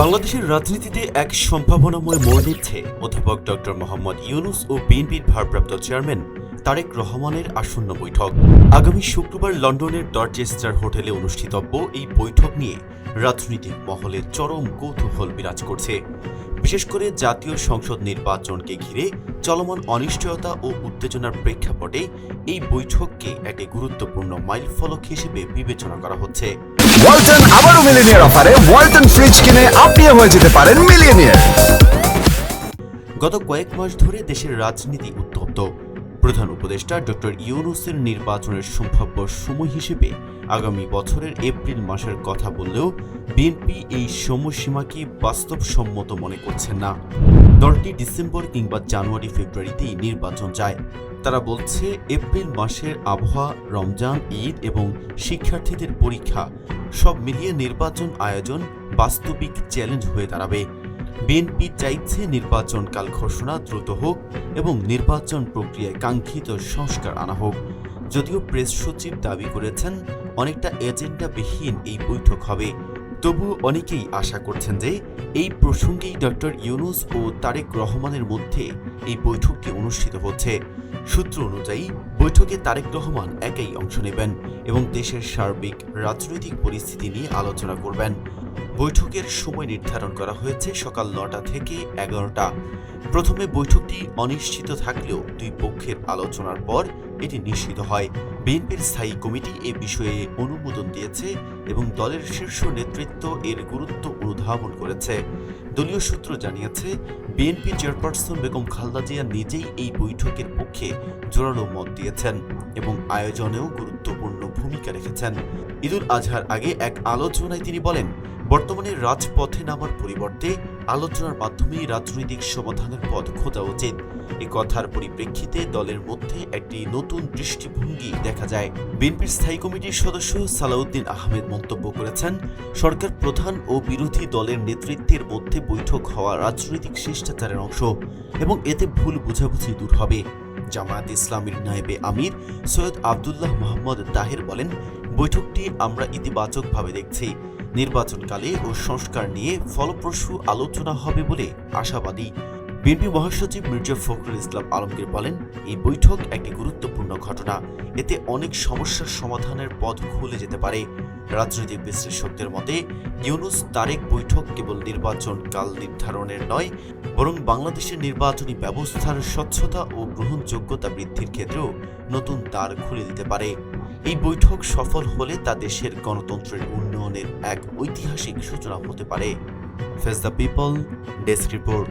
বাংলাদেশের রাজনীতিতে এক সম্ভাবনাময় মোড় নিচ্ছে অধ্যাপক ডক্টর মোহাম্মদ ইউনুস ও বিএনপির ভারপ্রাপ্ত চেয়ারম্যান তারেক রহমানের আসন্ন বৈঠক। আগামী শুক্রবার লন্ডনের ডরচেস্টার হোটেলে অনুষ্ঠিতব্য এই বৈঠক নিয়ে রাজনৈতিক মহলে চরম কৌতূহল বিরাজ করছে। বিশেষ করে জাতীয় সংসদ নির্বাচনকে ঘিরে চলমান অনিশ্চয়তা ও উত্তেজনার প্রেক্ষাপটে এই বৈঠককে একটি গুরুত্বপূর্ণ মাইলফলক হিসেবে বিবেচনা করা হচ্ছে। ওয়ালটন আবারও মিলিনিয়ার অফারে ওয়ালটন ফ্রিজ কিনে আপনিও হয়ে যেতে পারেন মিলিয়নিয়ার। গত কয়েক মাস ধরে দেশের রাজনীতি উত্তপ্ত। প্রধান উপদেষ্টা ডক্টর ইউনুসের নির্বাচনের সম্ভাব্য সময় হিসেবে আগামী বছরের এপ্রিল মাসের কথা বললেও বিএনপি এই সময়সীমাকে বাস্তবসম্মত মনে করছেন না। দলটি ডিসেম্বর কিংবা জানুয়ারি ফেব্রুয়ারিতেই নির্বাচন চায়। তারা বলছে, এপ্রিল মাসের আবহাওয়া, রমজান, ঈদ এবং শিক্ষার্থীদের পরীক্ষা, সব মিলিয়ে নির্বাচন আয়োজন বাস্তবিক চ্যালেঞ্জ হয়ে দাঁড়াবে। বিএনপি চাইছে নির্বাচনকাল ঘোষণা দ্রুত হোক এবং নির্বাচন প্রক্রিয়ায় কাঙ্ক্ষিত সংস্কার আনা হোক। যদিও প্রেস সচিব দাবি করেছেন, অনেকটা এজেন্ডাবিহীন এই বৈঠক হবে। তবু অনেকেই আশা করছেন যে এই প্রসঙ্গেই ডক্টর ইউনুস ও তারেক রহমানের মধ্যে এই বৈঠকটি অনুষ্ঠিত হচ্ছে। সূত্র অনুযায়ী, বৈঠকে তারেক রহমান একাই অংশ নেবেন এবং দেশের সার্বিক, রাজনৈতিক পরিস্থিতি নিয়ে আলোচনা করবেন। বৈঠকের সময় নির্ধারণ করা হয়েছে সকাল নটা থেকে এগারোটা। প্রথমে বৈঠকটি অনিশ্চিত থাকলেও দুই পক্ষের আলোচনার পর এটি নিশ্চিত হয়। বিএনপির স্থায়ী কমিটি এ বিষয়ে অনুমোদন দিয়েছে এবং দলের শীর্ষ নেতৃত্ব এর গুরুত্ব অনুধাবন করেছে। দলীয় সূত্র জানিয়েছে, বিএনপি চেয়ারপারসন বেগম খালদা জিয়া নিজেই এই বৈঠকের পক্ষে জোরালো মত দিয়েছেন এবং আয়োজনেও গুরুত্বপূর্ণ ভূমিকা রেখেছেন। ঈদুল আজহার আগে এক আলোচনায় তিনি বলেন বর্তমানে রাজপথে নামার পরিবর্তে আলোচনার মাধ্যমেই রাজনৈতিক সমাধানের পথ খোঁজা উচিত। এ কথার পরিপ্রেক্ষিতে দলের মধ্যে একটি নতুন দৃষ্টিভঙ্গি দেখা যায়। বিএনপির স্থায়ী কমিটির সদস্য সালাউদ্দিন আহমেদ মন্তব্য করেছেন, সরকার প্রধান ও বিরোধী দলের নেতৃত্বের মধ্যে বৈঠক হওয়া রাজনৈতিক শিষ্টাচারের অংশ এবং এতে ভুল বোঝাবুঝি দূর হবে। জামায়াত ইসলামীর নায়েবে আমির সৈয়দ আবদুল্লাহ মোহাম্মদ তাহের বলেন, বৈঠকটি আমরা ইতিবাচকভাবে দেখছি। নির্বাচনকালে ও সংস্কার নিয়ে ফলপ্রসূ আলোচনা হবে বলে আশাবাদী বিএনপি মহাসচিব মির্জা ফখরুল ইসলাম আলমগীর বলেন, এই বৈঠক একটি গুরুত্বপূর্ণ ঘটনা। এতে অনেক সমস্যার সমাধানের পথ খুলে যেতে পারে। রাজনৈতিক বিশ্লেষকদের মতে, ইউনুস তারেক বৈঠক কেবল নির্বাচন কাল নির্ধারণের নয়, বরং বাংলাদেশের নির্বাচনী ব্যবস্থার স্বচ্ছতা ও গ্রহণযোগ্যতা বৃদ্ধির ক্ষেত্রেও নতুন দ্বার খুলে দিতে পারে। এই বৈঠক সফল হলে তা দেশের গণতন্ত্রের উন্নয়নের এক ঐতিহাসিক সূচনা হতে পারে। Face the people, desk report.